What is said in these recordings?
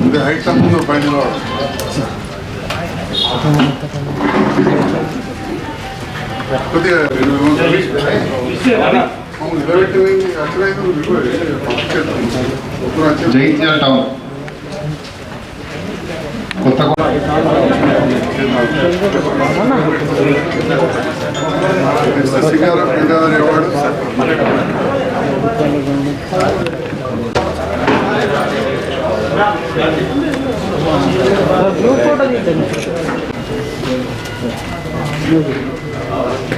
ఇది హైట్ తక్కువ పైన కొద్దిగా జైత్యాల టౌన్ కొత్త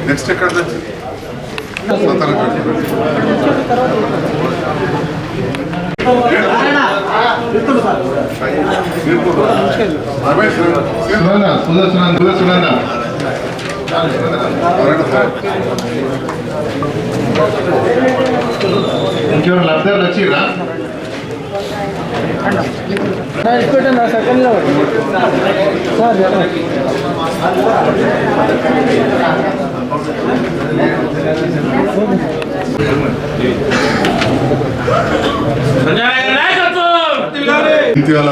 నెక్స్ట్ ఎక్కడ నుంచి సతనగఢ్. రమేష్, సుదర్శన ఇంకెవరు లబ్ధాలు పెట్టండి సెకండ్లో సార్ ఇటీవల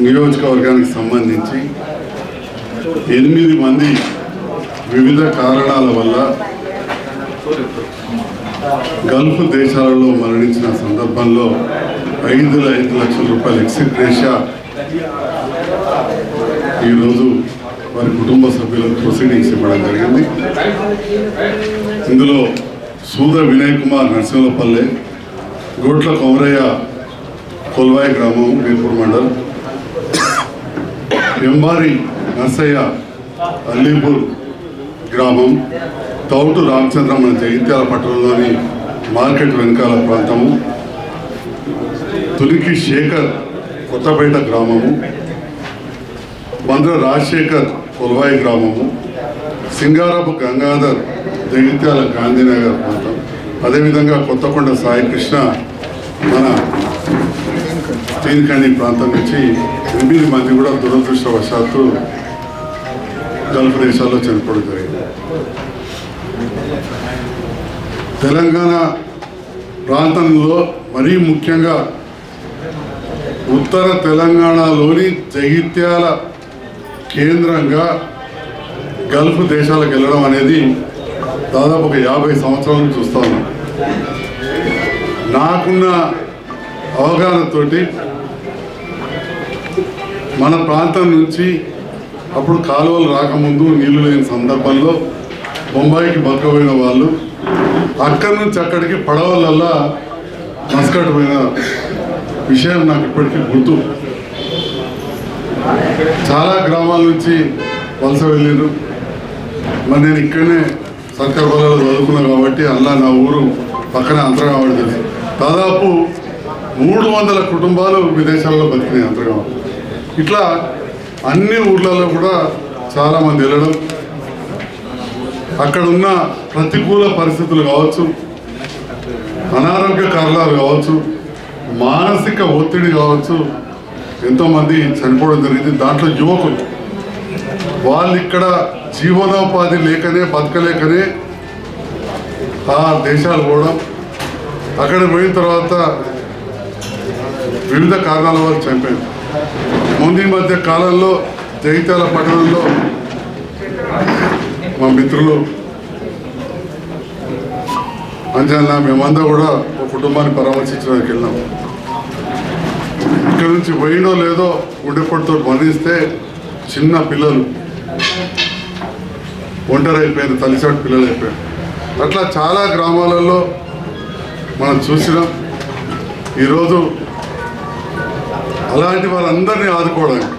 నియోజకవర్గానికి సంబంధించి ఎనిమిది మంది వివిధ కారణాల వల్ల గల్ఫ్ దేశాలలో మరణించిన సందర్భంలో ఐదు ఐదు లక్షల రూపాయలు ఎక్సిట్ రేషా. ఈరోజు వారి కుటుంబ సభ్యులకు ప్రొసీడింగ్స్ ఇవ్వడం జరిగింది. ఇందులో సూద వినయ్ కుమార్ నరసింహపల్లె గోట్ల కొమరయ్య కొల్వాయి గ్రామం వీర్పూర్ మండల్. ఎంబారి నర్సయ్య అల్లీపూర్ గ్రామం తౌటు రామచంద్ర మన జగిత్యాల పట్టణంలోని మార్కెట్ వెనకాల ప్రాంతము. తులికి శేఖర్ కొత్తపేట గ్రామము మంద్ర రాజశేఖర్ కొల్వాయి గ్రామము సింగారపు గంగాధర్ జగిత్యాల గాంధీనగర్ ప్రాంతం. అదేవిధంగా కొత్తకొండ సాయి కృష్ణ మన తీన్కండి ప్రాంతం నుంచి ఎనిమిది మంది కూడా దురదృష్టవశాత్తు గల్ఫ్ దేశాల్లో చనిపోవడం జరిగింది. తెలంగాణ ప్రాంతంలో మరీ ముఖ్యంగా ఉత్తర తెలంగాణలోని జగిత్యాల కేంద్రంగా గల్ఫ్ దేశాలకు వెళ్ళడం అనేది దాదాపు ఒక యాభై సంవత్సరాల నుంచి నాకున్న అవగాహనతోటి మన ప్రాంతం నుంచి అప్పుడు కాలువలు రాకముందు నీళ్ళు లేని సందర్భంలో బొంబాయికి బతకపోయిన వాళ్ళు అక్కడి నుంచి అక్కడికి పడవలల్లా మస్కట్ పోయిన విషయం నాకు ఇప్పటికీ గుర్తు. చాలా గ్రామాల నుంచి వలస వెళ్ళారు. మరి నేను ఇక్కడనే సర్కార్ పొలాలు చదువుకున్నాను కాబట్టి అలా నా ఊరు పక్కనే అంతర్గామని తెలుసు దాదాపు మూడు వందల కుటుంబాలు విదేశాల్లో బతికినాయి అంతర్గామం ఇట్లా అన్ని ఊర్లలో కూడా చాలామంది వెళ్ళడం. అక్కడ ఉన్న ప్రతికూల పరిస్థితులు కావచ్చు అనారోగ్య కారణాలు కావచ్చు మానసిక ఒత్తిడి కావచ్చు ఎంతోమంది చనిపోవడం జరిగింది. దాంట్లో యువకులు వాళ్ళు ఇక్కడ జీవనోపాధి లేకనే బతకలేకనే ఆ దేశాలు పోవడం అక్కడ పోయిన తర్వాత వివిధ కారణాల వల్ల చనిపోయింది ముందు ఈ మధ్య కాలంలో జైతాల పట్టణంలో మా మిత్రులు అంజన్న మేమంతా కూడా ఒక కుటుంబాన్ని పరామర్శించడానికి వెళ్ళాం ఇక్కడ నుంచి పోయిందో లేదో గుండెపొడితో మరణిస్తే చిన్న పిల్లలు. ఒంటరి అయిపోయింది తల్లిసాటి పిల్లలు అయిపోయారు. అట్లా చాలా గ్రామాలలో మనం చూసినాం. ఈరోజు అలాంటి వారందరినీ ఆదుకోవడానికి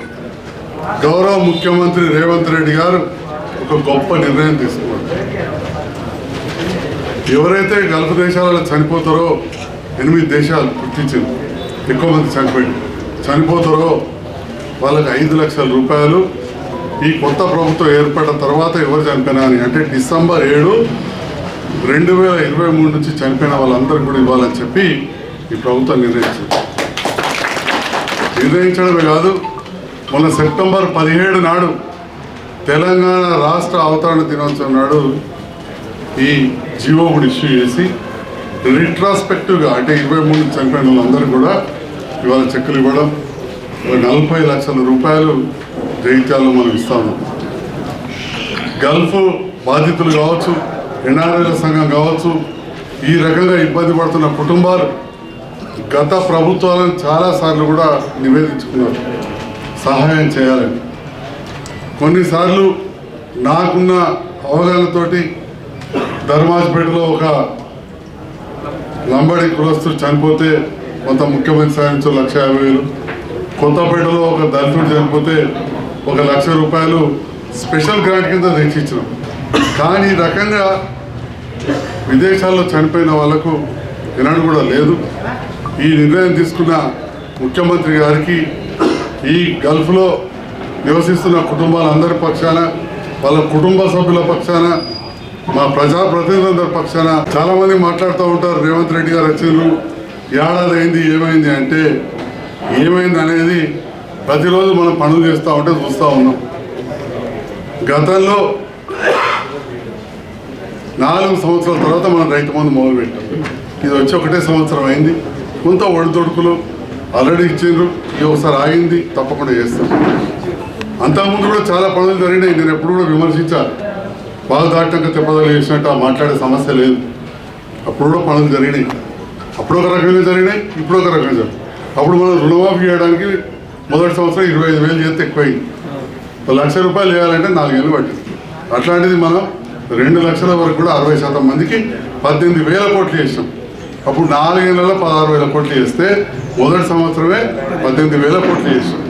గౌరవ ముఖ్యమంత్రి రేవంత్ రెడ్డి గారు ఒక గొప్ప నిర్ణయం తీసుకున్నారు. ఎవరైతే గల్ఫ్ దేశాలలో చనిపోతారో ఎనిమిది దేశాలు గుర్తించింది. ఎక్కువ మంది చనిపోయింది. చనిపోతారో వాళ్ళకి ఐదు లక్షల రూపాయలు. ఈ కొత్త ప్రభుత్వం ఏర్పడిన తర్వాత ఎవరు చనిపోయినా అని. అంటే డిసెంబర్ ఏడు రెండు వేల ఇరవై మూడు నుంచి చనిపోయిన వాళ్ళందరికీ కూడా ఇవ్వాలని చెప్పి ఈ ప్రభుత్వం నిర్ణయించింది. నిర్ణయించడమే కాదు మొన్న సెప్టెంబర్ పదిహేడు నాడు తెలంగాణ రాష్ట్ర అవతరణ దినోత్సవం నాడు ఈ జీవో కూడా ఇష్యూ చేసి రిట్రాస్పెక్టివ్గా అంటే ఇరవై మూడు చనిపోయిన వాళ్ళందరూ కూడా ఇవాళ చెక్కులు ఇవ్వడం నలభై లక్షల రూపాయలు జైత్యాల్లో మనం ఇస్తాము గల్ఫ్ బాధితులు కావచ్చు ఎన్ఆర్ఐల సంఘం కావచ్చు ఈ రకంగా ఇబ్బంది పడుతున్న కుటుంబాలు గత ప్రభుత్వాలను చాలాసార్లు కూడా నివేదించుకున్నారు. సహాయం చేయాలని. కొన్నిసార్లు నాకున్న అవగాహనతోటి ధర్మాజ్పేటలో ఒక లంబడి కులస్తుడు చనిపోతే కొంత ముఖ్యమంత్రి సాధించు లక్ష యాభై వేలు. కొత్తపేటలో ఒక దళితుడు చనిపోతే ఒక లక్ష రూపాయలు స్పెషల్ గ్రాంట్ కింద తెచ్చిచ్చినాం కానీ ఈ రకంగా విదేశాల్లో చనిపోయిన వాళ్ళకు వినడం కూడా లేదు. ఈ నిర్ణయం తీసుకున్న ముఖ్యమంత్రి గారికి ఈ గల్ఫ్లో నివసిస్తున్న కుటుంబాలందరి పక్షాన వాళ్ళ కుటుంబ సభ్యుల పక్షాన మా ప్రజాప్రతినిధులందరి పక్షాన చాలా మంది మాట్లాడుతూ ఉంటారు రేవంత్ రెడ్డి గారు రచనలు ఏడాది అయింది ఏమైంది అంటే ఏమైంది అనేది ప్రతిరోజు మనం పనులు చేస్తూ ఉంటే చూస్తూ ఉన్నాం. గతంలో నాలుగు సంవత్సరాల తర్వాత మనం రైతు మందు మొదలుపెట్టాం ఇది వచ్చి ఒకటే సంవత్సరం అయింది. కొంత ఒడిదొడుకులు ఆల్రెడీ ఇచ్చిండ్రు ఈ ఒకసారి ఆగింది తప్పకుండా చేస్తాం. అంతకుముందు కూడా చాలా పనులు జరిగినాయి. నేను ఎప్పుడు కూడా విమర్శించాలి బాగా దాటాక తెప్పదలు చేసినట్టు ఆ మాట్లాడే సమస్య లేదు. అప్పుడు కూడా పనులు జరిగినాయి. అప్పుడు ఒక రకంగా జరిగినాయి ఇప్పుడు ఒక రకంగా జరిగింది అప్పుడు మనం రుణమాఫీ చేయడానికి మొదటి సంవత్సరం ఇరవై ఐదు వేలు చేస్తే ఎక్కువైంది. ఒక లక్ష రూపాయలు వేయాలంటే నాలుగేళ్ళు పట్టింది. అట్లాంటిది మనం రెండు లక్షల వరకు కూడా అరవై శాతం మందికి పద్దెనిమిది వేల కోట్లు చేసినాం. అప్పుడు నాలుగేళ్ళలో పదహారు వేల కోట్లు చేస్తే మొదటి సంవత్సరమే పద్దెనిమిది వేల కోట్లు చేసినాం.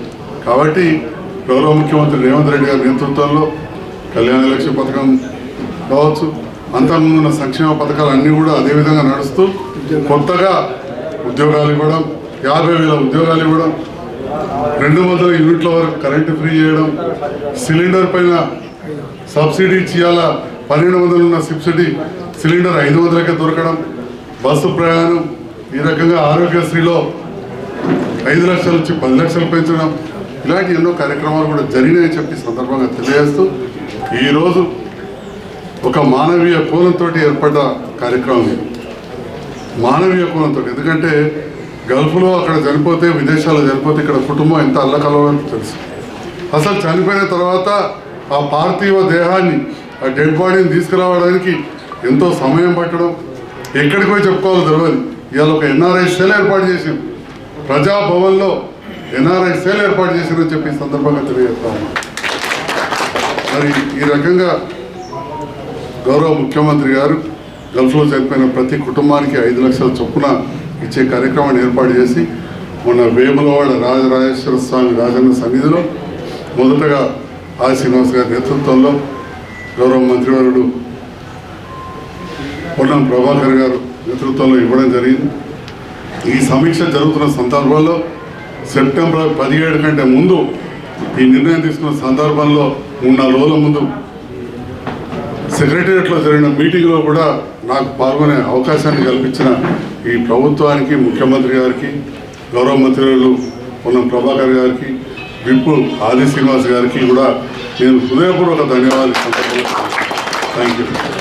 కాబట్టి గౌరవ ముఖ్యమంత్రి రేవంత్ రెడ్డి గారి నేతృత్వంలో కళ్యాణ లక్ష్మి పథకం కావచ్చు. అంతకుముందు ఉన్న సంక్షేమ పథకాలు అన్నీ కూడా అదేవిధంగా నడుస్తూ కొత్తగా ఉద్యోగాలు ఇవ్వడం యాభై వేల ఉద్యోగాలు ఇవ్వడం రెండు వందల యూనిట్ల వరకు కరెంటు ఫ్రీ చేయడం సిలిండర్ పైన సబ్సిడీ చేయాలా పన్నెండు వందలు ఉన్న సబ్సిడీ సిలిండర్ ఐదు వందలకే దొరకడం బస్సు ప్రయాణం ఈ రకంగా ఆరోగ్యశ్రీలో ఐదు లక్షల నుంచి పది లక్షలు పెంచడం ఇలాంటి ఎన్నో కార్యక్రమాలు కూడా జరిగినాయని చెప్పి సందర్భంగా తెలియజేస్తూ ఈరోజు ఒక మానవీయ కోణంతో ఏర్పడ్డ కార్యక్రమం ఇది. మానవీయ కోణంతో ఎందుకంటే గల్ఫ్లో అక్కడ చనిపోతే విదేశాల్లో చనిపోతే ఇక్కడ కుటుంబం ఎంత అల్లకలవని తెలుసు. అసలు చనిపోయిన తర్వాత ఆ పార్థివ దేహాన్ని ఆ డెడ్ బాడీని తీసుకురావడానికి ఎంతో సమయం పట్టడం ఎక్కడికి పోయి చెప్పుకోవాలో తెలియదు ఇవాళ ఒక ఎన్ఆర్ఐ సెల్ ఏర్పాటు చేసాం ప్రజాభవన్లో ఎన్ఆర్ఐ సెల్ ఏర్పాటు చేశారని చెప్పి సందర్భంగా తెలియజేస్తా ఉన్నాం. మరి ఈ రకంగా గౌరవ ముఖ్యమంత్రి గారు గల్ఫ్లో చనిపోయిన ప్రతి కుటుంబానికి ఐదు లక్షల చొప్పున ఇచ్చే కార్యక్రమాన్ని ఏర్పాటు చేసి మొన్న వేములవాడ రాజరాజేశ్వర స్వామి రాజన్న సన్నిధిలో మొదటగా ఆర్ శ్రీనివాస్ గారి నేతృత్వంలో గౌరవ మంత్రివర్యుడు పొన్నం ప్రభాకర్ గారు నేతృత్వంలో ఇవ్వడం జరిగింది. ఈ సమీక్ష జరుగుతున్న సందర్భంలో సెప్టెంబర్ పదిహేడు కంటే ముందు ఈ నిర్ణయం తీసుకున్న సందర్భంలో మూడు నాలుగు రోజుల ముందు సెక్రటరియట్లో జరిగిన మీటింగ్లో కూడా నాకు పాల్గొనే అవకాశాన్ని కల్పించిన ఈ ప్రభుత్వానికి ముఖ్యమంత్రి గారికి గౌరవ మంత్రులు ఉన్న ప్రభాకర్ గారికి విప్పు ఆది శ్రీనివాస్ గారికి కూడా నేను హృదయపూర్వక ధన్యవాదాలు థ్యాంక్ యూ